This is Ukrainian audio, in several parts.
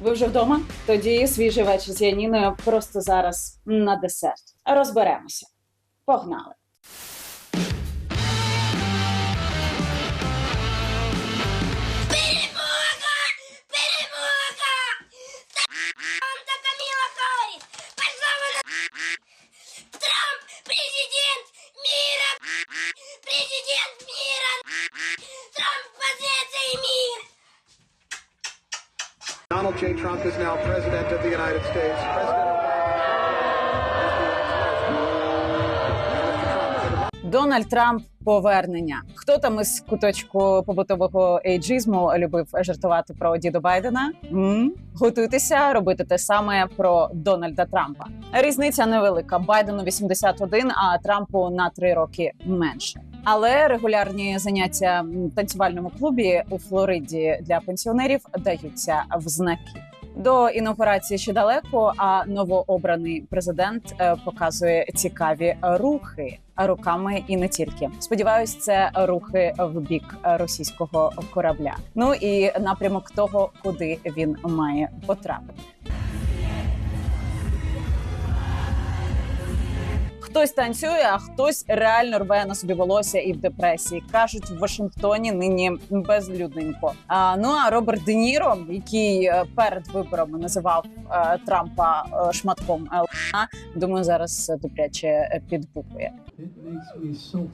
Ви вже вдома? Тоді свіжий вечір з Яніною просто зараз на десерт. Розберемося. Погнали. Donald J. Trump is now president of the United States. Дональд Трамп повернення. Хто там із куточку побутового ейджизму любив жартувати про діду Байдена? м Готуйтеся робити те саме про Дональда Трампа. Різниця невелика. Байдену 81, а Трампу на 3 роки менше. Але регулярні заняття в танцювальному клубі у Флориді для пенсіонерів даються в знаки. До інаугурації ще далеко, а новообраний президент е, показує цікаві рухи руками і не тільки. Сподіваюсь, це рухи в бік російського корабля. Ну і напрямок того, куди він має потрапити. Хтось танцює, а хтось реально рве на собі волосся і в депресії. кажуть, в Вашингтоні нині безлюдненько. А, ну а Роберт Де Ніро, який е, перед виборами називав е, Трампа е, шматком ЛНА, думаю, зараз добряче makes so.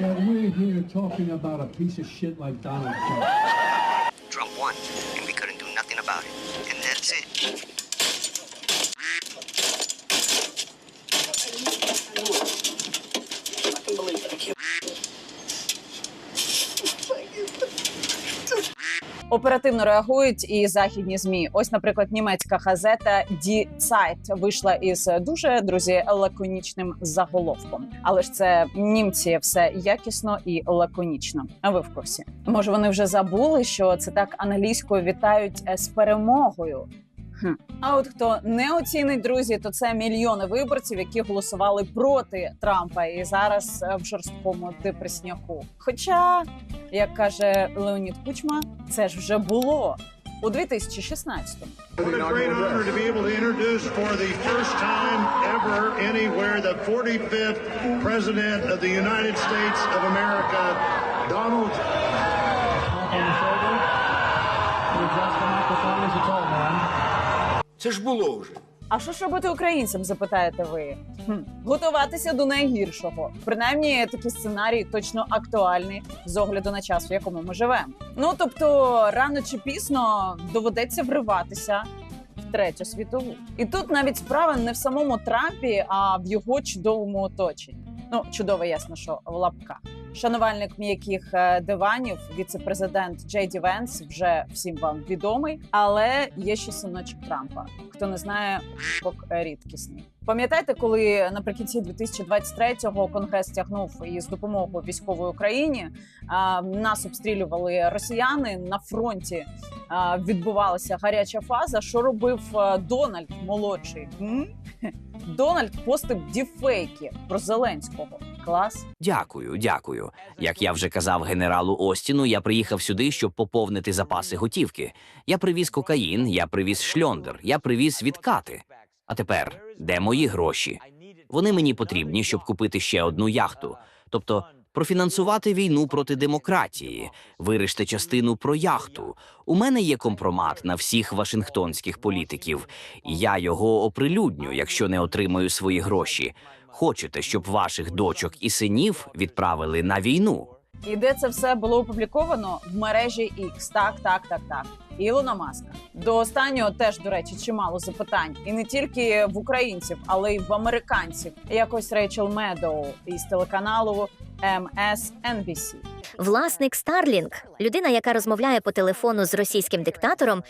That we're here talking about a piece of shit like Donald Trump. Trump won, about it. And that's it. Оперативно реагують і західні змі. Ось, наприклад, німецька газета Die Zeit вийшла із дуже друзі лаконічним заголовком. Але ж це німці все якісно і лаконічно. А ви в курсі? Може, вони вже забули, що це так англійською вітають е, з перемогою. А от хто не оцінить друзі, то це мільйони виборців, які голосували проти Трампа і зараз е, в жорсткому депресняку. Хоча, як каже Леонід Кучма, це ж вже було у 2016-му. for the What a great honor to be able to introduce for the first time ever anywhere the 45th President of the United States of America, Donald Це ж було вже. А що ж робити українцям? Запитаєте ви? Хм. Готуватися до найгіршого. Принаймні, такий сценарій точно актуальний з огляду на час, в якому ми живемо. Ну тобто, рано чи пізно доведеться вриватися в третю світову. І тут навіть справа не в самому Трампі, а в його чудовому оточенні. Ну, чудово, ясно, що в лапках. Шанувальник м'яких е, диванів, віце-президент Джей Ді Венс вже всім вам відомий, але є ще синочок Трампа. Хто не знає, рідкісний. Пам'ятаєте, коли наприкінці 2023-го конгрес тягнув із допомогою військової Україні, а, нас обстрілювали росіяни на фронті. а, Відбувалася гаряча фаза. Що робив Дональд молодший? Дональд постив діфейки про Зеленського. Клас. Дякую, дякую. Як я вже казав генералу Остіну, я приїхав сюди, щоб поповнити запаси готівки. Я привіз кокаїн, я привіз шльондер, я привіз відкати. А тепер де мої гроші? Вони мені потрібні, щоб купити ще одну яхту, тобто профінансувати війну проти демократії, вирішити частину про яхту. У мене є компромат на всіх вашингтонських політиків, я його оприлюдню, якщо не отримаю свої гроші. Хочете, щоб ваших дочок і синів відправили на війну? І де це все було опубліковано в мережі X. Так, так, так, так. Ілона Маска. До останнього теж, до речі, чимало запитань, і не тільки в українців, але й в американців. Якось Рейчел Медоу із телеканалу MSNBC. Власник Starlink – людина, яка розмовляє по телефону з російським диктатором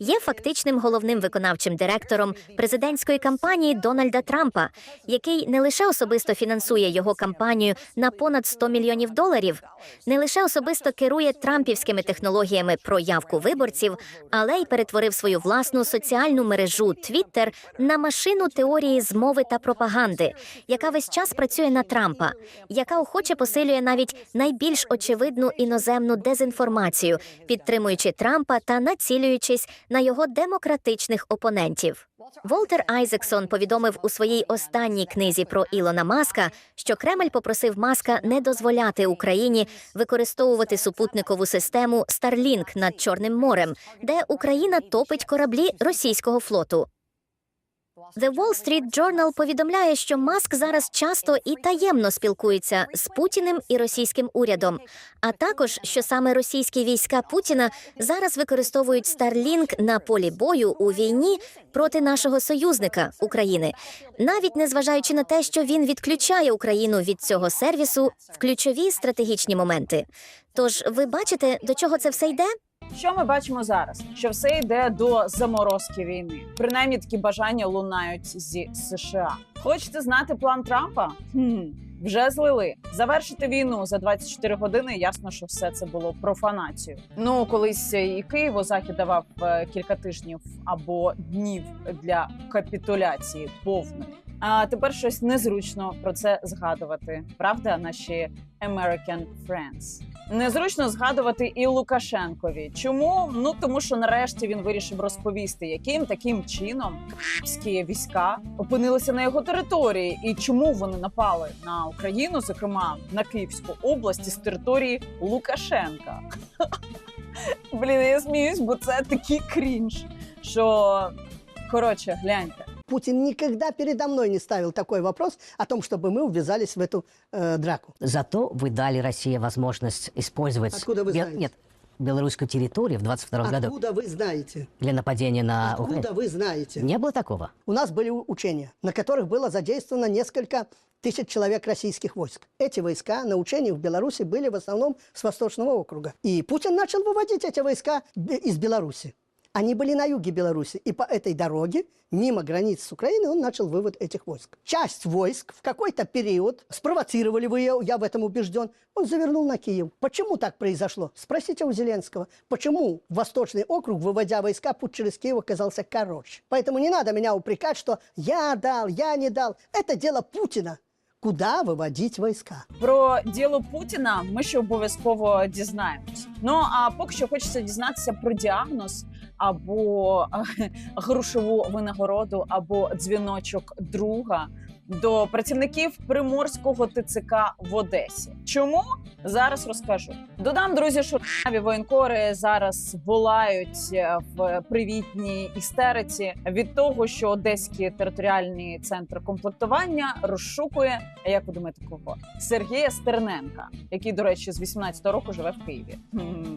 є фактичним головним виконавчим директором президентської кампанії Дональда Трампа, який не лише особисто фінансує його кампанію на понад 100 мільйонів доларів, не лише особисто керує трампівськими технологіями про явку виборців, але й перетворив свою власну соціальну мережу Twitter на машину теорії змови та пропаганди, яка весь час працює на Трампа, яка охоче посилює навіть найбільш очевидну іноземну дезінформацію, підтримуючи Трампа та націлюючись на його демократичних опонентів. Волтер Айзексон повідомив у своїй останній книзі про Ілона Маска, що Кремль попросив Маска не дозволяти Україні використовувати супутникову систему Starlink над Чорним морем, де Україна топить кораблі російського флоту. The Wall Street Journal повідомляє, що Маск зараз часто і таємно спілкується з Путіним і російським урядом, а також що саме російські війська Путіна зараз використовують Starlink на полі бою у війні проти нашого союзника України, навіть незважаючи на те, що він відключає Україну від цього сервісу в ключові стратегічні моменти. Тож ви бачите, до чого це все йде? Що ми бачимо зараз? Що все йде до заморозки війни. Принаймні такі бажання лунають зі США. Хочете знати план Трампа? Хм, вже злили. Завершити війну за 24 години. Ясно, що все це було профанацією. Ну колись і Києву захід давав е, кілька тижнів або днів для капітуляції повної. А тепер щось незручно про це згадувати. Правда, наші American friends. Незручно згадувати і Лукашенкові. Чому? Ну тому що нарешті він вирішив розповісти, яким таким чином російські війська опинилися на його території, і чому вони напали на Україну, зокрема на Київську область з території Лукашенка. Блін, я сміюсь, бо це такий крінж. Що коротше, гляньте. Путин никогда передо мной не ставил такой вопрос о том, чтобы мы ввязались в эту э, драку. Зато вы дали России возможность использовать Откуда вы знаете? нет, белорусскую территорию в 22 году Откуда вы знаете? для нападения на Откуда Украину. вы знаете? Не было такого. У нас были учения, на которых было задействовано несколько тысяч человек российских войск. Эти войска на учениях в Беларуси были в основном с Восточного округа. И Путин начал выводить эти войска из Беларуси. Они были на юге Беларуси. И по этой дороге, мимо границ с Украиной, он начал вывод этих войск. Часть войск в какой-то период, спровоцировали вы ее, я в этом убежден, он завернул на Киев. Почему так произошло? Спросите у Зеленского. Почему Восточный округ, выводя войска, путь через Киев оказался короче? Поэтому не надо меня упрекать, что я дал, я не дал. Это дело Путина. Куда выводить войска? Про діло Путіна ми ще обов'язково дізнаємось. Ну а поки що хочеться дізнатися про діагноз або е, грошову винагороду, або дзвіночок друга до працівників приморського ТЦК в Одесі. Чому зараз розкажу? Додам, друзі, що воєнкори зараз волають е, в привітній істериці від того, що Одеський територіальний центр комплектування розшукує. Як ви думаєте, кого? Сергія Стерненка, який, до речі, з 18-го року живе в Києві. Хм.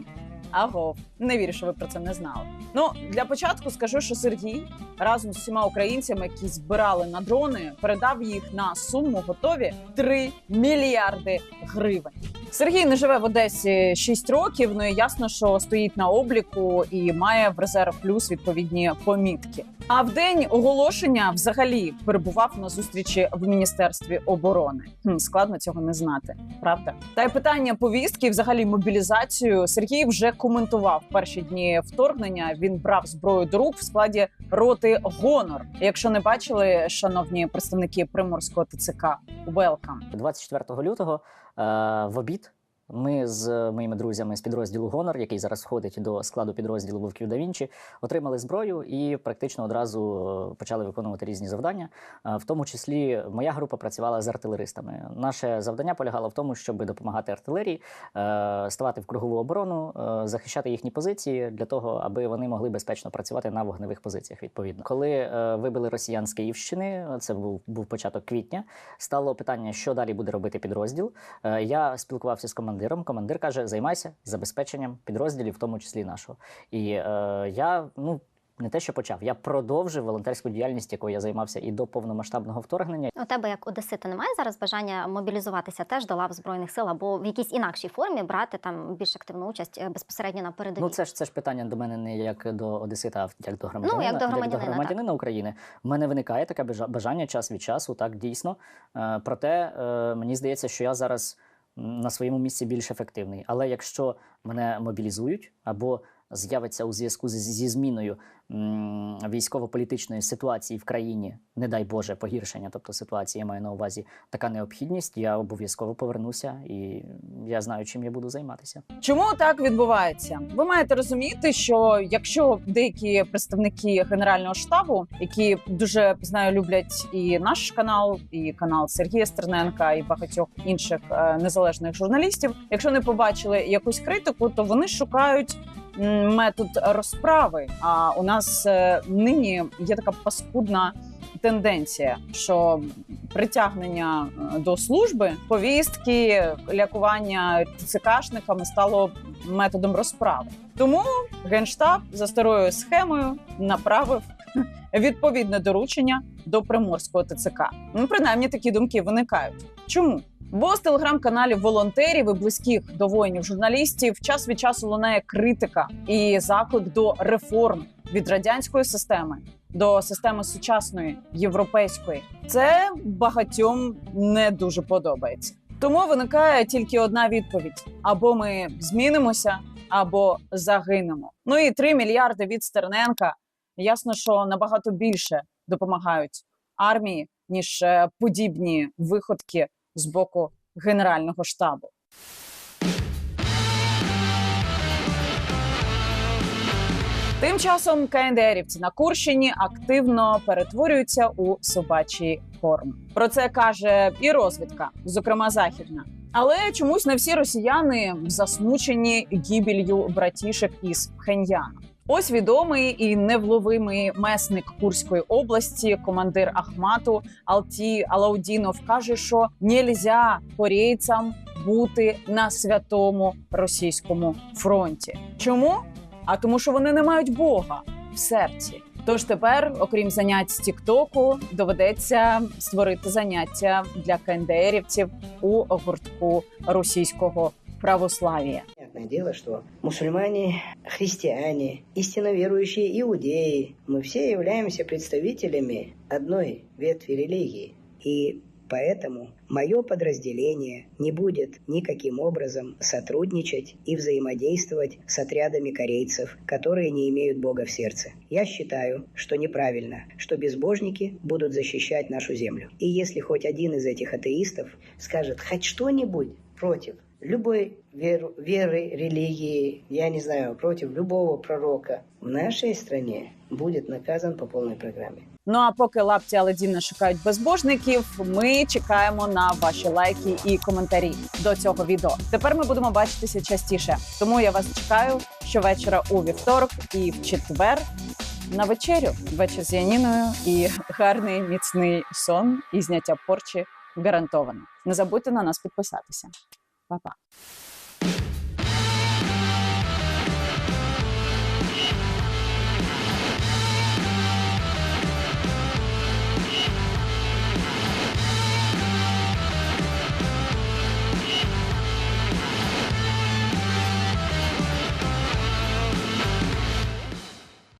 Агов, не вірю, що ви про це не знали. Ну для початку скажу, що Сергій разом з усіма українцями, які збирали на дрони, передав їх на суму готові 3 мільярди гривень. Сергій не живе в Одесі 6 років. Ну і ясно, що стоїть на обліку і має в резерв плюс відповідні помітки. А в день оголошення взагалі перебував на зустрічі в міністерстві оборони. Хм, складно цього не знати, правда? Та й питання повістки, взагалі мобілізацію. Сергій вже коментував перші дні вторгнення. Він брав зброю до рук в складі роти гонор. Якщо не бачили, шановні представники приморського ТЦК, welcome. 24 лютого е, в обід ми з моїми друзями з підрозділу Гонор, який зараз входить до складу підрозділу Вовків да Вінчі, отримали зброю і практично одразу е, почали виконувати різні завдання. Е, В тому числі моя група працювала з артилеристами. Наше завдання полягало в тому, щоб допомагати артилерії, е, ставати в кругову оборону, е, захищати їхні позиції для того, аби вони могли безпечно працювати на вогневих позиціях. Відповідно, коли е, вибили росіян з Київщини, це був, був початок квітня. Стало питання, що далі буде робити підрозділ. Е, Я спілкувався з командиром. Командир каже: займайся забезпеченням підрозділів, в тому числі нашого. І е, я ну. не те, що почав, я продовжив волонтерську діяльність, якою я займався і до повномасштабного вторгнення. У тебе як одесита немає зараз бажання мобілізуватися теж до лав збройних сил або в якійсь інакшій формі брати там більш активну участь е, безпосередньо на передовій? Ну, це ж це ж питання до мене не як до Одесита, а як до громадянина. Ну, як до громадянина, так. громадянина України. В мене виникає таке бажання час від часу, так дійсно. Е, Проте е, мені здається, що я зараз на своєму місці більш ефективний. Але якщо мене мобілізують або з'явиться у зв'язку зі зміною військово-політичної ситуації в країні, не дай Боже, погіршення, тобто ситуації я маю на увазі така необхідність, я обов'язково повернуся і я знаю, чим я буду займатися. Чому так відбувається? Ви маєте розуміти, що якщо деякі представники генерального штабу, які дуже знаю, люблять і наш канал, і канал Сергія Стерненка, і багатьох інших е, незалежних журналістів, якщо не побачили якусь критику, то вони шукають. Метод розправи. А у нас е, нині є така паскудна тенденція, що притягнення е, до служби, повістки, лякування ТЦКшниками стало методом розправи. Тому генштаб за старою схемою направив відповідне доручення до приморського ТЦК. Ну, принаймні такі думки виникають. Чому? Бо з телеграм-каналів волонтерів і близьких до воїнів журналістів час від часу лунає критика і заклик до реформ від радянської системи до системи сучасної європейської. Це багатьом не дуже подобається. Тому виникає тільки одна відповідь: або ми змінимося, або загинемо. Ну і 3 мільярди від Стерненка. Ясно, що набагато більше допомагають армії ніж е, подібні виходки з боку генерального штабу. Тим часом КНДРівці на Курщині активно перетворюються у собачий корм. Про це каже і розвідка, зокрема західна. Але чомусь не всі росіяни засмучені гібелью братішек із Пхеньяна. Ось відомий і невловимий месник Курської області, командир Ахмату Алті Алаудінов каже, що нельзя корейцям бути на святому російському фронті. Чому? А тому, що вони не мають Бога в серці. Тож тепер, окрім занять з Тіктоку, доведеться створити заняття для КНДРівців у гуртку російського православія. Понятное дело, что мусульмане, христиане, истинно верующие иудеи, мы все являемся представителями одной ветви религии. И поэтому мое подразделение не будет никаким образом сотрудничать и взаимодействовать с отрядами корейцев, которые не имеют Бога в сердце. Я считаю, что неправильно, что безбожники будут защищать нашу землю. И если хоть один из этих атеистов скажет хоть что-нибудь против любой веру- веры, религии, я не знаю, против любого пророка в нашей стране будет наказан по полной программе. Ну а поки лапті Аладдіна шукають безбожників, ми чекаємо на ваші лайки і коментарі до цього відео. Тепер ми будемо бачитися частіше. Тому я вас чекаю щовечора у вівторок і в четвер на вечерю. Вечір з Яніною і гарний міцний сон і зняття порчі гарантовано. Не забудьте на нас підписатися. 爸爸